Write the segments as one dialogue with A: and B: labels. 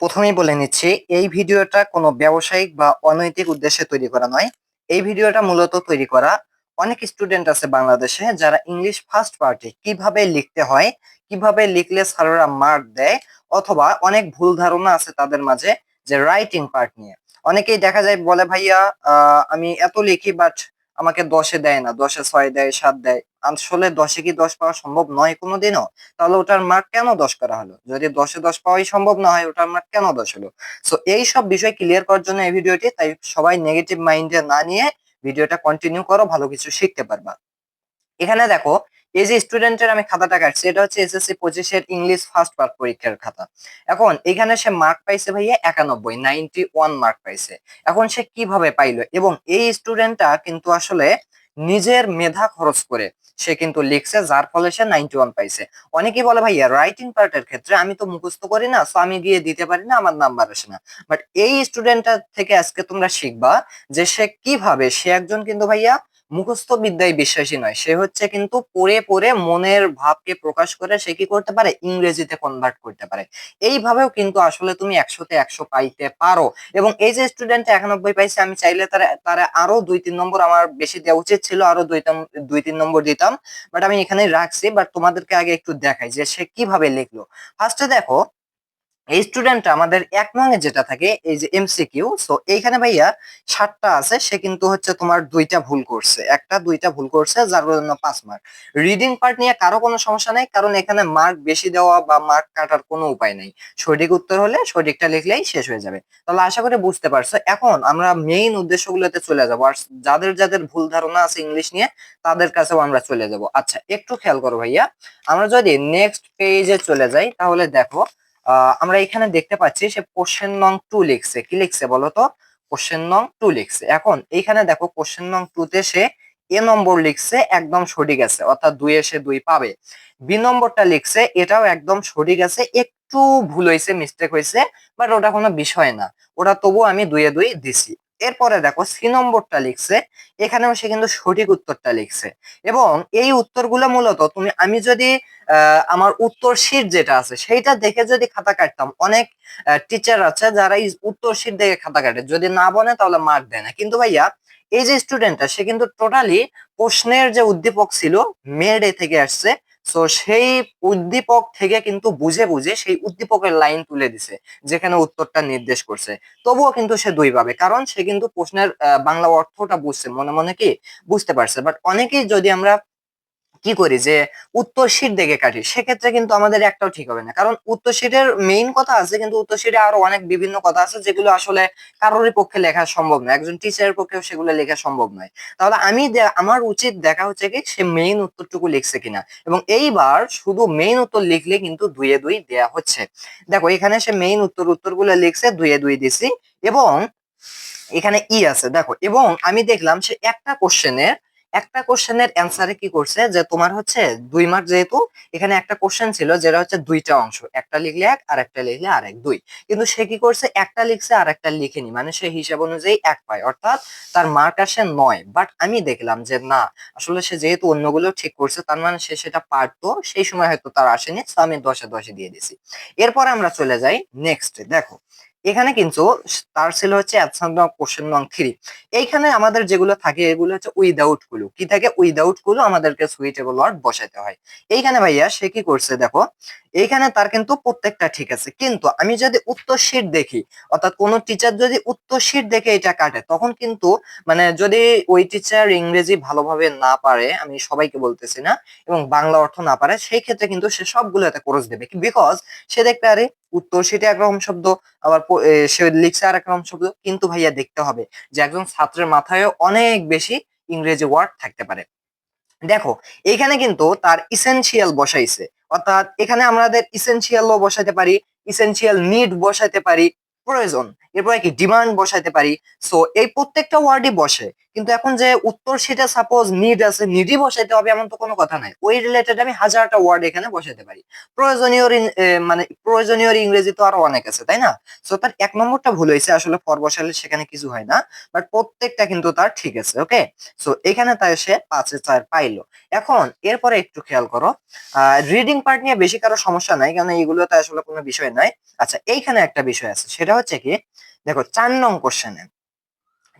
A: প্রথমেই বলে নিচ্ছি, এই ভিডিওটা কোনো ব্যবসায়িক বা অনৈতিক উদ্দেশ্যে তৈরি করা নয়। এই ভিডিওটা মূলত তৈরি করা অনেক স্টুডেন্ট আছে বাংলাদেশে যারা ইংলিশ ফার্স্ট পার্টি কীভাবে লিখতে হয়, কীভাবে লিখলে স্যাররা মার্ক দেয়, অথবা অনেক ভুল ধারণা আছে তাদের মাঝে যে রাইটিং পার্ট নিয়ে। অনেকেই দেখা যায় বলে, ভাইয়া আমি এত লিখি বাট আমাকে দশে দেয় না, দশে ছয় দেয়, সাত দেয়। আসলে দশে কি দশ পাওয়া সম্ভব নয় কোনোদিনও? তাহলে ওটার মার্ক কেন দশ করা হলো? যদি দশে দশ পাওয়াই সম্ভব না হয়, ওটার মার্ক কেন দশ হলো? সো এই সব বিষয় ক্লিয়ার করার জন্য এই ভিডিওটি, তাই সবাই নেগেটিভ মাইন্ডে না নিয়ে ভিডিওটা কন্টিনিউ করো, ভালো কিছু শিখতে পারবা। এখানে দেখো এই যে স্টুডেন্টের আমি খাতাটা কাটছি, এটা হচ্ছে এসএসসি পঁচিশের ইংলিশ ফার্স্ট পার্ট পরীক্ষার খাতা। এখন এখানে সে মার্ক পাইছে ভাইয়া একানব্বই নাইনটি ওয়ান মার্ক পাইছে। এখন সে কীভাবে পাইলো? এবং এই স্টুডেন্টটা কিন্তু আসলে নিজের মেধা খরচ করে সে কিন্তু লিখছে, যার ফলে সে নাইনটি ওয়ান পাইছে। অনেকেই বলে ভাইয়া রাইটিং পার্টের ক্ষেত্রে আমি তো মুখস্থ করি না সো আমি গিয়ে দিতে পারি না, আমার নাম্বার আসে না। বাট এই স্টুডেন্টটা থেকে আজকে তোমরা শিখবা যে সে কীভাবে, সে একজন কিন্তু ভাইয়া মুখস্থ বিদ্যায় বিশ্বাসী নয়। সে হচ্ছে কিন্তু পড়ে পড়ে মনের ভাবকে প্রকাশ করে সে কি করতে পারে? ইংরেজিতে কনভার্ট করতে পারে। এইভাবেও কিন্তু আসলে তুমি একশোতে একশো পাইতে পারো। এবং এই যে স্টুডেন্ট একানব্বই পাইছে, আমি চাইলে তারা তারা আরও দুই তিন নম্বর আমার বেশি দেওয়া উচিত ছিল, আরও দুই দুই তিন নম্বর দিতাম। বাট আমি এখানে রাখছি। বাট তোমাদেরকে আগে একটু দেখাই যে সে কীভাবে লিখলো। ফার্স্টে দেখো এই স্টুডেন্টটা আমাদের এক নঙে যেটা থাকে, এই যে এমসিকিউ সো এইখানে ভাইয়া সাতটা আছে, সে কিন্তু হচ্ছে তোমার দুইটা ভুল করছে। একটা দুইটা ভুল করছে, যার জন্য পাঁচ মার্ক রিডিং পার্ট নিয়ে কারও কোনো সমস্যা নেই, কারণ এখানে মার্ক বেশি দেওয়া বা মার্ক কাটার কোনো উপায় নেই। সঠিক উত্তর হলে সঠিকটা লিখলেই শেষ হয়ে যাবে। তাহলে আশা করি বুঝতে পারছ। এখন আমরা মেইন উদ্দেশ্যগুলোতে চলে যাব। আর যাদের যাদের ভুল ধারণা আছে ইংলিশ নিয়ে, তাদের কাছেও আমরা চলে যাব। আচ্ছা একটু খেয়াল করো ভাইয়া। আমরা যদি নেক্সট পেজে চলে যাই, তাহলে দেখো আমরা এখানে দেখতে পাচ্ছি সে কোশ্চেন নং টু লিখছে। কি লিখছে বলতো? কোশ্চেন নং টু লিখছে। এখন এইখানে দেখো কোশ্চেন নং টুতে সে এ নম্বর লিখছে, একদম সঠিক আছে। অর্থাৎ দুই এসে দুই পাবে। বি নম্বরটা লিখছে, এটাও একদম সঠিক আছে। একটু ভুল হয়েছে মিস্টেক হয়েছে বাট ওটা কোনো বিষয় না। ওটা তবু আমি দুইয়ে দুই দিছি। এরপরে দেখো সি নম্বরটা লিখছে, এখানেও সে কিন্তু সঠিক উত্তরটা লিখছে। এবং এই উত্তরগুলো মূলত তুমি, আমি যদি আমার উত্তর শীট যেটা আছে, সেইটা দেখে যদি খাতা কাটতাম, অনেক টিচার আছে যারা উত্তর শীট দেখে খাতা কাটে। যদি না বনে তাহলে মার্ক দেয় না। কিন্তু ভাইয়া, এই যে স্টুডেন্টটা সে কিন্তু টোটালি প্রশ্নের যে উদ্দীপক ছিল মেডে থেকে আসছে তো সেই উদ্দীপক থেকে কিন্তু বুঝে বুঝে সেই উদ্দীপকের লাইন তুলে দিছে, যেখানে উত্তরটা নির্দেশ করছে। তবুও কিন্তু সে দুই পাবে, কারণ সে কিন্তু প্রশ্নের বাংলা অর্থটা বুঝছে। মনে মনে কি? বুঝতে পারছে। বাট অনেকেই যদি আমরা কি করি যে উত্তর শীট দেখে কাটি, সেক্ষেত্রে কিন্তু আমাদের একটাও ঠিক হবে না। কারণ উত্তর শীটের মেইন কথা আছে, কিন্তু উত্তর শীটে আরও অনেক বিভিন্ন কথা আছে, যেগুলো আসলে কারোরই পক্ষে লেখা সম্ভব নয়। একজন টিচারের পক্ষেও সেগুলো লেখা সম্ভব নয়। তাহলে আমি আমার উচিত দেখা হচ্ছে কি, সে মেইন উত্তরটুকু লিখছে কিনা। এবং এইবার শুধু মেইন উত্তর লিখলে কিন্তু দুইয়ে দুই দেয়া হচ্ছে। দেখো, এখানে সে মেইন উত্তর, উত্তরগুলো লিখছে দুইয়ে দুই দিছি। এবং এখানে ই আছে, দেখো। এবং আমি দেখলাম সে একটা কোশ্চেনের একটা কোশ্চেনের অ্যান্সারে কি করছে? যে তোমার হচ্ছে দুই মার্ক যেহেতু, এখানে একটা কোশ্চেন ছিল যেটা হচ্ছে দুইটা অংশ, একটা লিখলে এক আর একটা লিখলে আর এক দুই। কিন্তু সে কি করছে? একটা লিখছে আর একটা লিখেনি মানে সে হিসাব অনুযায়ী এক পায়। অর্থাৎ তার মার্ক আসে নয়। বাট আমি দেখলাম যে না, আসলে সে যেহেতু অন্যগুলো ঠিক করছে, তার মানে সে সেটা পারতো, সেই সময় হয়তো তার আসেনি আমি দশে দশে দিয়ে দিছি। এরপর আমরা চলে যাই নেক্সট দেখো এখানে কিন্তু তার ছিল হচ্ছে কোশ্চেন নং থ্রি। এইখানে আমাদের যেগুলো থাকে, এগুলো হচ্ছে উইদাউটগুলো কি থাকে? উইদাউটগুলো আমাদেরকে সুইটেবল ওয়ার্ড বসাতে হয়। এইখানে ভাইয়া সে কি করছে দেখো, এইখানে তার কিন্তু প্রত্যেকটা ঠিক আছে। কিন্তু আমি যদি উত্তর শীট দেখি, অর্থাৎ কোন টিচার যদি উত্তর শীট দেখে এটা কাটে, তখন কিন্তু মানে যদি ওই টিচার ইংরেজি ভালোভাবে না পারে, আমি সবাইকে বলতেছি না, এবং বাংলা অর্থ না পারে, সেই ক্ষেত্রে কিন্তু সে সবগুলো সবগুলোতে ক্রস দেবে। বিকজ সে দেখতে আরে, উত্তর শীটে একরকম শব্দ, আবার সে লিখছে আর একরকম শব্দ কিন্তু ভাইয়া দেখতে হবে যে একজন ছাত্রের মাথায় অনেক বেশি ইংরেজি ওয়ার্ড থাকতে পারে। দেখো, এখানে কিন্তু তার ইসেনশিয়াল বসাইছে। অর্থাৎ এখানে আমাদের ইসেনশিয়ালও বসাইতে পারি ইসেনশিয়াল নিড বসাইতে পারি প্রয়োজন। এরপরে কি ডিমান্ড বসাইতে পারি। সো এই প্রত্যেকটা ওয়ার্ডই বসে। কিন্তু এখন যে উত্তর সেটা সাপোজ নিড আছে নিডই বসাইতে হবে এমন তো কোনো কথা নাই। ওই রিলেটেড আমি হাজারটা ওয়ার্ড এখানে বসাইতে পারি। প্রয়োজনীয় মানে প্রয়োজনীয় ইংরেজি তো আরও অনেক আছে, তাই না? সো তার এক নম্বরটা ভুল হয়েছে, আসলে ফর বসালে সেখানে কিছু হয় না। বাট প্রত্যেকটা কিন্তু তার ঠিক আছে ওকে সো এখানে তাই সে পাঁচে চার পাইলো। এখন, এরপরে একটু খেয়াল করো। রিডিং পার্ট নিয়ে বেশি কারও সমস্যা নাই কারণ এইগুলোতে আসলে কোনো বিষয় নাই। আচ্ছা এইখানে একটা বিষয় আছে, সেটা হচ্ছে কি, দেখো চার নং কোশ্চেনে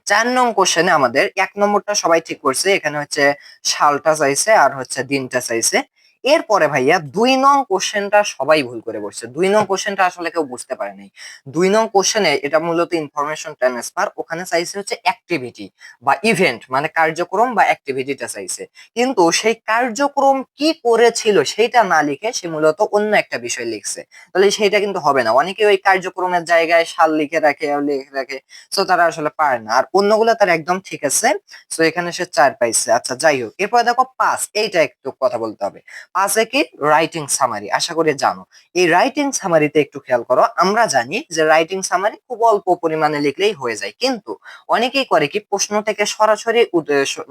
A: চার নং কোশ্চেনে আমাদের এক নম্বরটা সবাই ঠিক করছে, এখানে হচ্ছে সালটা চাইছে আর হচ্ছে দিনটা চাইছে। এরপরে ভাইয়া দুই নং কোশ্চেনটা সবাই ভুল করে বসছে। দুই নং কোশ্চেনটা আসলে কেউ বুঝতে পারে নাই। দুই নং কোশ্চেনে এটা মূলত ইনফরমেশন ট্রান্সফার ওখানে চাইছে হচ্ছে অ্যাক্টিভিটি বা ইভেন্ট মানে কার্যক্রম বা অ্যাক্টিভিটিটা চাইছে কিন্তু সেই কার্যক্রম কি করেছিল সেইটা না লিখে সে মূলত অন্য একটা বিষয় লিখছে। তাহলে সেইটা কিন্তু হবে না। অনেকে ওই কার্যক্রমের জায়গায় সাল লিখে রাখে লিখে রাখে সো তারা আসলে পারে না। আর অন্যগুলো তার একদম ঠিক আছে সো এখানে সে চার পাইছে। আচ্ছা যাই হোক, এরপরে দেখো পাস এইটা একটু কথা বলতে হবে। পাঁচে কি রাইটিং সামারি আশা করি জানো। এই রাইটিং সামারিতে একটু খেয়াল করো, আমরা জানি যে রাইটিং সামারি খুব অল্প পরিমাণে লিখলেই হয়ে যায়। কিন্তু অনেকেই করে কি, প্রশ্ন থেকে সরাসরি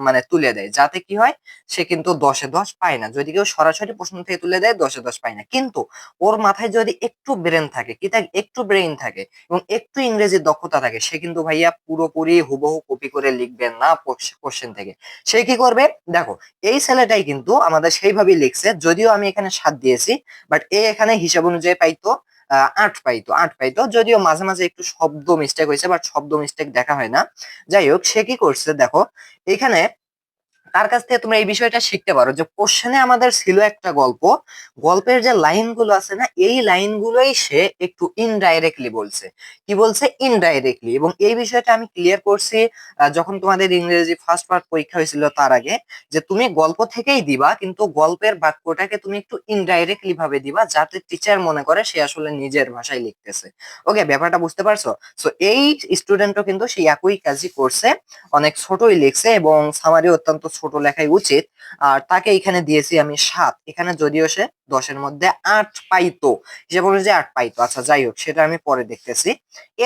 A: মানে তুলে দেয়। যাতে কি হয়, সে কিন্তু দশে দশ পায় না। যদি কেউ সরাসরি প্রশ্ন থেকে তুলে দেয়, দশে দশ পায় না। কিন্তু ওর মাথায় যদি একটু ব্রেন থাকে, কি থাকে, একটু ব্রেইন থাকে এবং একটু ইংরেজির দক্ষতা থাকে, সে কিন্তু ভাইয়া পুরোপুরি হুবহু কপি করে লিখবে না কোশ্চেন থেকে। সে কি করবে? দেখো, এই ছেলেটাই কিন্তু আমাদের সেইভাবেই লিখছে। যদিও আমি এখানে সাত দিয়েছি বাট এ এখানে হিসাব অনুযায়ী পাইতো আট পাইতো আট পাইতো, যদিও মাঝে মাঝে একটু শব্দ মিস্টেক হয়েছে বাট শব্দ মিস্টেক দেখা হয় না। যাই হোক, সে কি করছে দেখো, এখানে তার কাছ থেকে তোমরা এই বিষয়টা শিখতে পারো যে কোশ্চেনে আমাদের ছিল একটা গল্প। গল্পের যে লাইনগুলো আছে না, এই লাইনগুলোই সে একটু ইনডাইরেক্টলি বলছে। কি বলছে? ইনডাইরেক্টলি এবং এই বিষয়টা আমি ক্লিয়ার করছি যখন তোমাদের ইংরেজি ফার্স্ট পার্ট পরীক্ষা হয়েছিল তার আগে, যে তুমি গল্প থেকেই দিবা, কিন্তু গল্পের বাক্যটাকে তুমি একটু ইনডাইরেক্টলি ভাবে দিবা, যাতে টিচার মনে করে সে আসলে নিজের ভাষায় লিখতেছে। ওকে ব্যাপারটা বুঝতে পারছ? সো এই স্টুডেন্টও কিন্তু সেই একই কাজই করছে। অনেক ছোটই লিখছে এবং সামারি অত্যন্ত ছোট লেখাই উচিত। আর তাকে এখানে দিয়েছি আমি সাত। এখানে যদিও সে দশের মধ্যে আট পাইতো। হিসেবে অনুযায়ী আট পাইতো। আচ্ছা যাই হোক, সেটা আমি পরে দেখতেছি।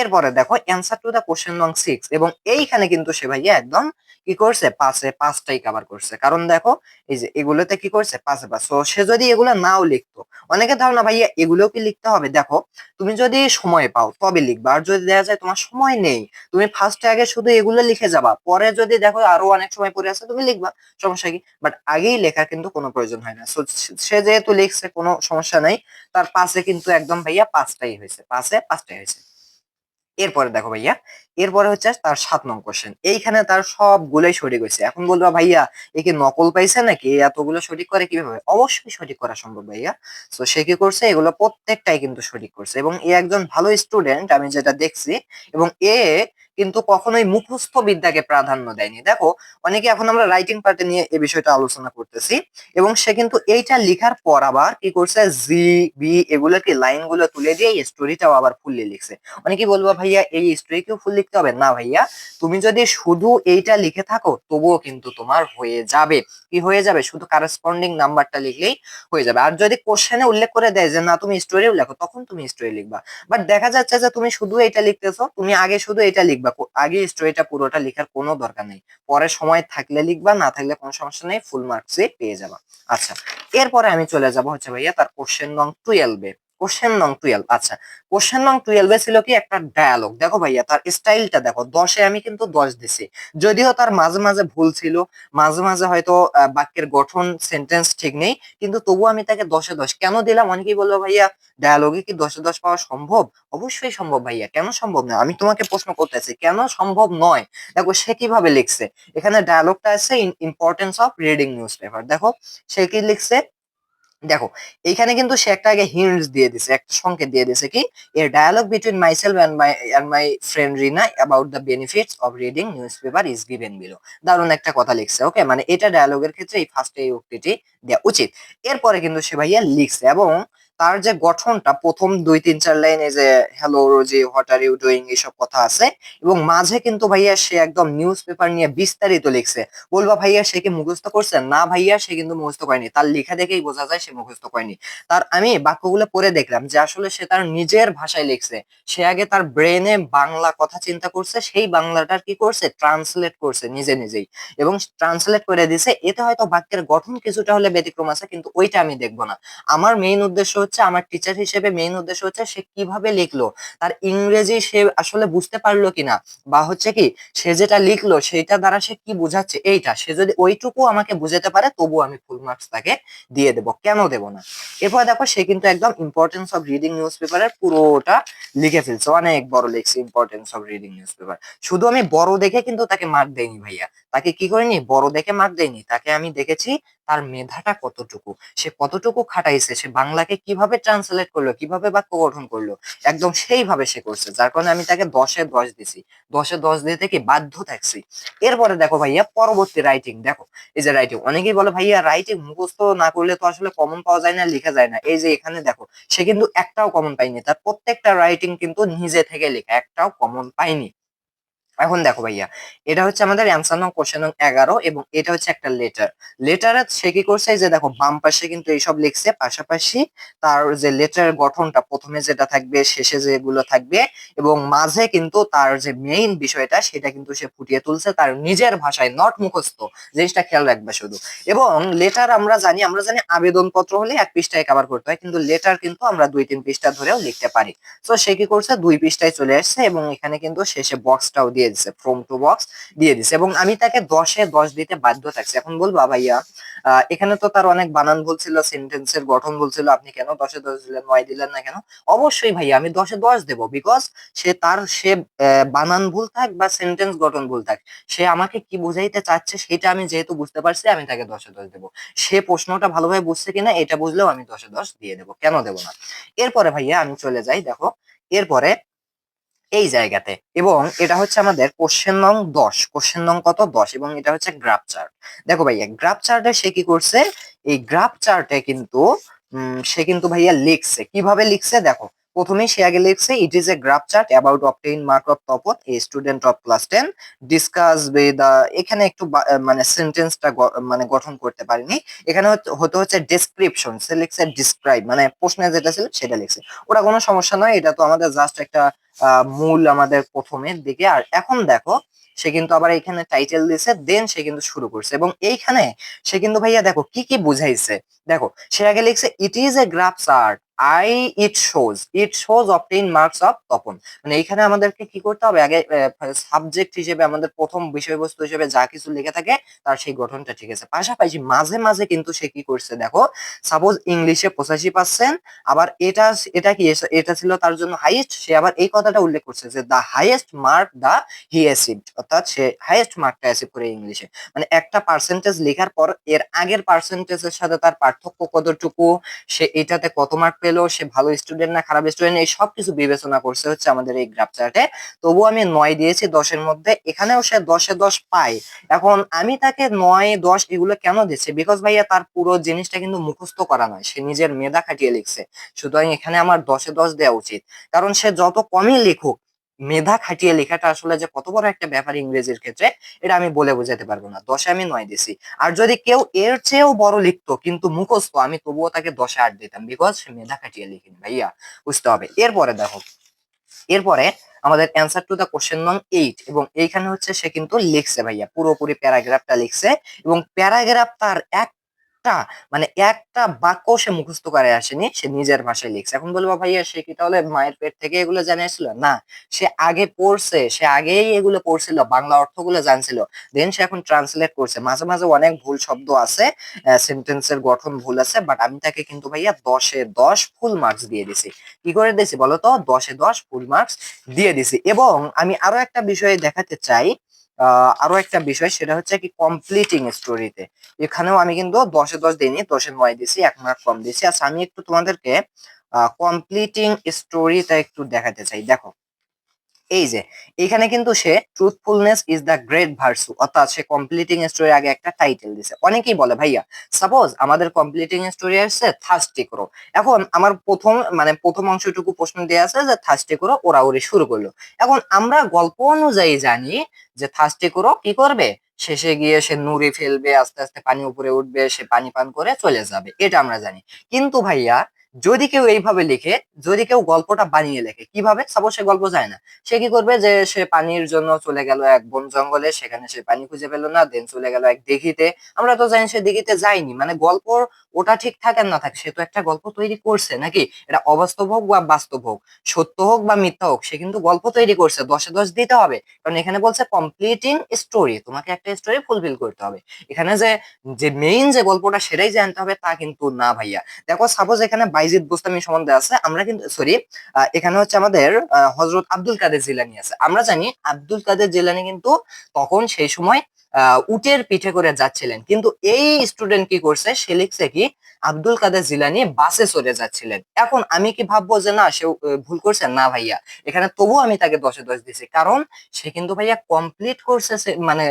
A: এরপরে দেখো অ্যান্সার টু দা কোশ্চেন নং সিক্স এবং এইখানে কিন্তু সে ভাইয়া একদম কি করছে? পাঁচে পাঁচটাই কভার করছে। কারণ দেখো, এই যে এগুলোতে কি করছে? পাঁচে পাঁচ। তো সে যদি এগুলো নাও লিখতো, অনেকে ধারণা ভাইয়া এগুলোও কি লিখতে হবে? দেখো, তুমি যদি সময় পাও, তবে লিখবা। আর যদি দেখা যায় তোমার সময় নেই, তুমি ফার্স্টে আগে শুধু এগুলো লিখে যাবা। পরে যদি দেখো আরও অনেক সময় পড়ে আছে, তুমি লিখবা। সমস্যা কি? বাট আগেই লেখার কিন্তু কোনো প্রয়োজন হয় না। So, সে যেহেতু লিখছে কোনো সমস্যা নাই। তার পাশে কিন্তু একদম ভাইয়া পাঁচটাই হয়েছে। পাশে পাঁচটাই হয়েছে। এরপরে দেখো ভাইয়া এরপরে হচ্ছে তার সাত নং কোশ্চেন এইখানে তার সবগুলোই সঠিক হয়েছে। এখন বলবা ভাইয়া এ কি নকল পাইছে নাকি? এতগুলো সঠিক করে কীভাবে? অবশ্যই সঠিক করা সম্ভব ভাইয়া। তো সে কি করছে? এগুলো প্রত্যেকটাই কিন্তু সঠিক করছে। এবং এ একজন ভালো স্টুডেন্ট আমি যেটা দেখছি। এবং এ কিন্তু কখনোই মুখস্থ বিদ্যাকে প্রাধান্য দেয়নি। দেখো, অনেকে এখন আমরা রাইটিং পার্টে নিয়ে এই বিষয়টা আলোচনা করতেছি এবং সে কিন্তু এইটা লেখার পর আবার কি করছে জি বি এগুলোকে লাইনগুলো তুলে দিয়ে এই স্টোরিটাও আবার ফুললি লিখছে। অনেকে বলব, ভাইয়া, এই স্টোরিকেও ফুল লিখতে হবে? না, ভাইয়া, তুমি যদি শুধু এইটা লিখে থাকো, তবুও কিন্তু তোমার হয়ে যাবে। কি হয়ে যাবে? শুধু কারেসপন্ডিং নাম্বারটা লিখলেই হয়ে যাবে। আর যদি কোশ্চেনে উল্লেখ করে দেয় যে, না, তুমি স্টোরিও লেখো, তখন তুমি স্টোরি লিখবা। বাট দেখা যাচ্ছে যে, তুমি শুধু এটা লিখতেছো, তুমি আগে শুধু এটা লিখবা। কো- আগে স্টোরিটা পুরোটা লেখার কোনো দরকার নেই। পরে সময় থাকলে লিখবা, না থাকলে কোনো সমস্যা নেই ফুল মার্কসে পেয়ে যাবা। আচ্ছা এরপরে আমি চলে যাব হচ্ছে ভাইয়া তার কোশ্চেন নং টুয়েলভে কোশ্চেন নং টুয়েলভ আচ্ছা। কোশ্চেন নং টুয়েলভে ছিল কি একটা ডায়ালগ দেখো ভাইয়া, তার স্টাইলটা দেখো, দশে আমি কিন্তু দশ দিছি। যদিও তার মাঝে মাঝে ভুল ছিল, মাঝে মাঝে হয়তো বাক্যের গঠন সেন্টেন্স ঠিক নেই, কিন্তু তবুও আমি তাকে দশে দশ, কেন দিলাম? অনেকেই বলব ভাইয়া ডায়ালগে কি দশে দশ পাওয়া সম্ভব? অবশ্যই সম্ভব ভাইয়া, কেন সম্ভব নয় আমি তোমাকে প্রশ্ন করতেছি কেন সম্ভব নয়? দেখো সে কীভাবে লিখছে? এখানে ডায়ালগটা আছে importance of reading newspaper দেখো, সে কি লিখছে? দেখো এইখানে কিন্তু সে একটা আগে হিন্টস দিয়ে দিছে, একটা সংকেত দিয়ে দিছে কি a dialogue between myself and my and my friend Rina about the benefits of reading newspaper is given below দারুণ একটা কথা লিখছে ওকে মানে এটা ডায়ালগের ক্ষেত্রে এই ফার্স্ট এই উক্তিটি দেওয়া উচিত। এরপরে কিন্তু সে ভাইয়া লিখছে এবং তার যে গঠনটা, প্রথম দুই, তিন, চার লাইনে যে hello Rosie what are you doing এইসব কথা আছে। এবং মাঝে কিন্তু ভাইয়া সে একদম নিউজ পেপার নিয়ে বিস্তারিত লিখছে। বলবা, ভাইয়া, সে কি মুখস্থ করছে? না, ভাইয়া, সে কিন্তু মুখস্থ করেনি। তার লেখা দেখেই বোঝা যায় সে মুখস্থ করেনি। তার, আমি বাক্যগুলো পড়ে দেখলাম যে, আসলে সে তার নিজের ভাষায় লিখছে। সে আগে তার ব্রেনে বাংলা কথা চিন্তা করছে, সেই বাংলাটার কি করছে? ট্রান্সলেট করছে নিজে নিজেই। এবং ট্রান্সলেট করে দিছে। এতে হয়তো বাক্যের গঠন কিছুটা হলে ব্যতিক্রম আছে, কিন্তু ওইটা আমি দেখব না। আমার মেইন উদ্দেশ্য হচ্ছে আমার টিচার হিসেবে মেইন উদ্দেশ্য হচ্ছে সে কীভাবে লিখলো, তার ইংরেজি সে আসলে বুঝতে পারল কিনা, বা হচ্ছে কি সে যেটা লিখলো সেটা দ্বারা সে কি বোঝাচ্ছে এইটা, সে যদি ওইটুকু আমাকে বুঝাতে পারে তবু আমি ফুল মার্কস তাকে দিয়ে দেব, কেন দেব না? এরপর দেখো সে কিন্তু একদম ইম্পর্টেন্স অফ রিডিং নিউজ পেপারের পুরোটা লিখে ফেলছে, অনেক বড় লিখছে importance of reading newspaper শুধু আমি বড় দেখে কিন্তু তাকে মার্ক দেইনি ভাইয়া, তাকে কি করিনি? বড় দেখে মার্ক দেইনি, তাকে আমি দেখেছি তার মেধাটা কতটুকু? সে কতটুকু খাটাইছে? সে বাংলাকে কীভাবে ট্রান্সলেট করল? কীভাবে বাক্য গঠন করল? একদম সেইভাবে সে করছে, যার কারণে আমি তাকে দশে দশ দিছি। দশে দশ দিতে কি বাধ্য থাকছি। এরপরে দেখো ভাইয়া, পরবর্তী রাইটিং দেখো, এই যে রাইটিং অনেকেই বলে ভাইয়া রাইটিং মুখস্থ না করলে তো আসলে কমন পাওয়া যায় না, লেখা যায় না। এই যে এখানে দেখো, সে কিন্তু একটাও কমন পাইনি তার প্রত্যেকটা রাইটিং কিন্তু নিজে থেকে লেখা, একটাও কমন পাইনি এখন দেখো ভাইয়া, এটা হচ্ছে আমাদের অ্যান্সার নং কোশ্চেন নং এগারো এবং এটা হচ্ছে একটা লেটার লেটারে সে কি করছে যে দেখো বাম পাশে কিন্তু এইসব লিখছে, পাশাপাশি তার যে লেটারের গঠনটা প্রথমে যেটা থাকবে, শেষে যেগুলো থাকবে এবং মাঝে কিন্তু তার যে মেইন বিষয়টা সেটা কিন্তু সে ফুটিয়ে তুলছে, তার নিজের ভাষায় নট মুখস্থ, জিনিসটা খেয়াল রাখবে শুধু। এবং লেটার আমরা জানি আমরা জানি আবেদন পত্র হলে এক পৃষ্ঠায় কভার করতে হয়, কিন্তু লেটার কিন্তু আমরা দুই তিন পৃষ্ঠা ধরেও লিখতে পারি। তো সে কি করছে, দুই পৃষ্ঠায় চলে আসছে এবং এখানে কিন্তু শেষে বক্সটাও দিয়ে দিছে ফ্রম টু বক্স দিয়ে দিছে। এবং আমি তাকে দশে দশ দিতে বাধ্য থাকছি। এখন বলবা ভাইয়া এখানে তো তার অনেক বানান বলছিল সেন্টেন্সের গঠন বলছিল, আপনি কেন দশে দশ দিলেন, নয় দিলেন না কেন? অবশ্যই ভাইয়া, আমি দশে দশ দেবো বিকজ সে তার, সে বানান ভুল থাক বা সেন্টেন্স গঠন ভুল থাক, সে আমাকে কি বুঝাইতে চাচ্ছে সেটা আমি যেহেতু বুঝতে পারছি, আমি তাকে দশে দশ দেবো। সে প্রশ্নটা ভালোভাবে বুঝছে কিনা, এটা বুঝলেও আমি দশে দশ দিয়ে দেবো, কেন দেবো না? এরপরে ভাইয়া আমি চলে যাই, দেখো, এরপরে এই জায়গাতে। এবং এটা হচ্ছে আমাদের কোশ্চেন নং দশ। কোশ্চেন নং কত? দশ। এবং এটা হচ্ছে গ্রাফ চার্ট দেখো ভাইয়া গ্রাফ চার্টে সে কি করছে? এই গ্রাফ চার্টে কিন্তু সে কিন্তু ভাইয়া লিখছে। কীভাবে লিখছে? দেখো প্রথমেই সে আগে লিখছে it is a graph chart about obtain mark of তপত a student of class ten discuss by the এখানে একটু মানে সেন্টেন্সটা মানে গঠন করতে পারিনি। এখানে হতে হচ্ছে ডেসক্রিপশন সে লিখছে ডিসক্রাইব মানে প্রশ্নে যেটা ছিল সেটা লিখছে। ওটা কোনো সমস্যা নয়, এটা তো আমাদের জাস্ট একটা মূল আমাদের প্রথমের দিকে। আর এখন দেখো, সে কিন্তু আবার এখানে টাইটেল দিয়েছে দেন সে কিন্তু শুরু করছে। এবং এইখানে সে কিন্তু ভাইয়া দেখো কি কি বুঝাইছে। দেখো, সে আগে লিখছে it is a graph chart I it shows it shows obtain marks of Tapan. মানে এইখানে আমাদেরকে কি করতে হবে? আগে সাবজেক্ট হিসেবে আমাদের প্রথম বিষয়বস্তু হিসেবে যা কিছু লেখা থাকে, তার সেই গঠনটা ঠিক আছে। পাশাপাশি মাঝে মাঝে কিন্তু সে কি করছে দেখো? সাপোজ ইংলিশে পঁচাশি পার্সেন্ট আবার এটা এটা কি? এটা ছিল তার জন্য হাইয়েস্ট সে আবার এই কথাটা উল্লেখ করছে যে দা হাইয়েস্ট মার্ক দা হি অ্যাসিভড অর্থাৎ সে হাইয়েস্ট মার্কটা অ্যাসিভ করে ইংলিশে মানে একটা পার্সেন্টেজ লেখার পর, এর আগের পার্সেন্টেজের সাথে তার পার্থক্য কতটুকু? সে এটাতে কত মার্ক পেল সে ভালো স্টুডেন্ট না, খারাপ স্টুডেন্ট এই সব কিছু বিবেচনা করছে হচ্ছে আমাদের এই গ্রাফ চার্টে তবুও আমি নয় দিয়েছি, দশের মধ্যে। এখানেও সে দশে দশ পায়। এখন আমি তাকে নয়, দশ এগুলো কেন দিচ্ছি? বিকজ ভাইয়া তার পুরো জিনিসটা কিন্তু মুখস্থ করা নয়। সে নিজের মেধা খাটিয়ে লিখছে। সুতরাং এখানে আমার দশে দশ দেওয়া উচিত। কারণ সে যত কমই লিখুক মেধা খাটিয়ে লেখাটা আসলে যে কত বড় একটা ব্যাপার ইংরেজির ক্ষেত্রে, এটা আমি বলে বোঝাতে পারব না। দশে আমি নয় দিছি। আর যদি কেউ এর চেয়েও বড় লিখতো কিন্তু মুখস্থ, আমি তবুও তাকে দশে আট দিতাম বিকজ সে মেধা খাটিয়ে লিখিনি ভাইয়া, বুঝতে হবে। এরপরে দেখো, এরপরে আমাদের অ্যান্সার টু দা কোশ্চেন নং এইট এবং এইখানে হচ্ছে সে কিন্তু লিখছে ভাইয়া, পুরোপুরি প্যারাগ্রাফটা লিখছে এবং প্যারাগ্রাফ তার একটা মানে একটা বাক্য সে মুখস্থ করে আসেনি, সে নিজের ভাষায় লিখছে। এখন বলব, ভাইয়া, সে কি তাহলে মায়ের পেট থেকে এগুলো জানে আসছিল না, সে আগে পড়ছে, সে আগেই এগুলো পড়ছিল, বাংলা অর্থগুলো জানছিল। দেন সে এখন ট্রান্সলেট করছে। মাঝে মাঝে অনেক ভুল শব্দ আছে সেন্টেন্সের গঠন ভুল আছে বাট আমি তাকে কিন্তু ভাইয়া দশে দশ ফুল মার্কস দিয়ে দিছি। কি করে দিয়েছি বলতো? দশে দশ ফুল মার্কস দিয়ে দিছি। এবং আমি আরও একটা বিষয়ে দেখাতে চাই আরও একটা বিষয়, সেটা হচ্ছে কি কমপ্লিটিং স্টোরিতে এখানেও আমি কিন্তু দশে দশ দিইনি দশে নয় দিছি এক মার্ক কম দিছি আচ্ছা আমি একটু তোমাদেরকে কমপ্লিটিং স্টোরিটা একটু দেখাতে চাই। দেখো এই যে, এখানে কিন্তু সে truthfulness is the great virtue অর্থাৎ সে কমপ্লিটিং স্টোরি আগে একটা টাইটেল দিছে। অনেকেই বলে, ভাইয়া সাপোজ আমাদের কমপ্লিটিং স্টোরি আসছে থার্স্টি করো এখন আমার প্রথম মানে প্রথম অংশটুকু প্রশ্ন দেওয়া আছে যে থার্স্টি করো ওরা ওরে শুরু করল। এখন আমরা গল্প অনুযায়ী জানি যে থার্স্টি করো কি করবে? শেষে গিয়ে সে নুড়ি ফেলবে, আস্তে আস্তে পানি উপরে উঠবে, সে পানি পান করে চলে যাবে। এটা আমরা জানি। কিন্তু ভাইয়া যদি কেউ এইভাবে লিখে, যদি কেউ গল্পটা বানিয়ে লেখে, কীভাবে? সাপোজ সে গল্প যায় না। সে কি করবে? যে সে পানির জন্য চলে গেল এক বন জঙ্গলে, সেখানে সে পানি খুঁজে পেল না দেন চলে গেল এক দিঘিতে। আমরা তো জানি সে দিঘিতে যায়নি। মানে গল্প ওটা ঠিক থাকে আর না থাকে, সে তো একটা গল্প তৈরি করছে নাকি? এটা অবাস্তব হোক বা বাস্তব হোক, সত্য হোক বা মিথ্যা হোক, সে কিন্তু গল্প তৈরি করছে, দশে দশ দিতে হবে। কারণ এখানে বলছে কমপ্লিটিং স্টোরি তোমাকে একটা স্টোরি ফুলফিল করতে হবে। এখানে যে যে মেইন যে গল্পটা সেটাই জানতে হবে তা কিন্তু না ভাইয়া। দেখো সাপোজ এখানে বাইজিদ বোস্তামি সম্বন্ধে আছে, আমরা কিন্তু সরি এখানে হচ্ছে আমাদের হজরত আব্দুল কাদের জিলানি আছে। আমরা জানি আব্দুল কাদের জিলানি কিন্তু তখন সেই সময় উটের পিঠে করে যাচ্ছিলেন। কিন্তু এই স্টুডেন্ট কি করছে, সে লিখছে কি, আব্দুল কাদের জিলানি বাসে চলে যাচ্ছিলেন। এখন আমি কি ভাববো যে না সে ভুল করছে? না ভাইয়া। এখানে তবু আমি তাকে দশে দশ দিছি। কারণ সে কিন্তু ভাইয়া কমপ্লিট করছে মানে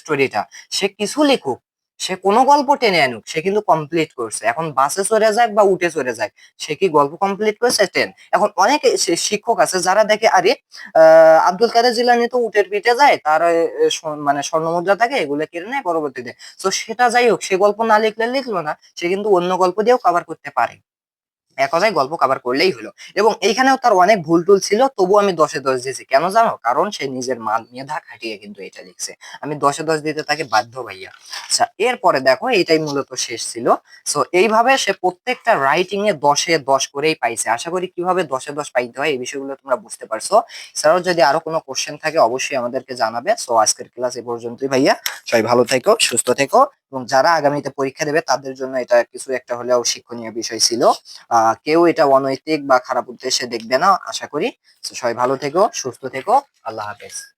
A: স্টোরিটা সে কিছু লিখুক সে কোনো গল্প টেনে আনুক, সে কিন্তু কমপ্লিট করছে। এখন বাসে চড়ে যাক বা উঠে চড়ে যাক, সে কি গল্প কমপ্লিট করছে? টেন। এখন অনেক শিক্ষক আছে যারা দেখে, আরে আব্দুল কাদের জিলানি তো উটের পিঠে যায়, তার মানে স্বর্ণ মুদ্রা থাকে, এগুলো কেড়ে নেয়, পরবর্তীতে। তো সেটা যাই হোক, সে গল্প না লিখলে লিখলো না, সে কিন্তু অন্য গল্প দিয়েও কভার করতে পারে। এক কথায় গল্প কভার করলেই হলো। এবং এইখানেও তার অনেক ভুল টুল ছিল তবু আমি দশে দশ দিয়েছি। কেন জানো? কারণ সে নিজের মান মেধা খাটিয়ে কিন্তু এটা লিখছে। আমি দশে দশ দিতে তাকে বাধ্য ভাইয়া। আচ্ছা এরপরে দেখো এটাই মূলত শেষ ছিল। সো এইভাবে সে প্রত্যেকটা রাইটিং এ দশে দশ করেই পাইছে। আশা করি কীভাবে দশে দশ পাইতে হয় এই বিষয়গুলো তোমরা বুঝতে পারছ। এছাড়াও যদি আরও কোনো কোশ্চেন থাকে, অবশ্যই আমাদেরকে জানাবে। সো আজকের ক্লাস এ পর্যন্তই ভাইয়া। সবাই ভালো থেকো, সুস্থ থেকো। এবং যারা আগামীতে পরীক্ষা দেবে, তাদের জন্য এটা কিছু একটা হলেও শিক্ষণীয় বিষয় ছিল। কেউ এটা অনৈতিক বা খারাপ উদ্দেশ্যে দেখবে না, আশা করি। সবাই ভালো থেকো, সুস্থ থেকো। আল্লাহ হাফেজ।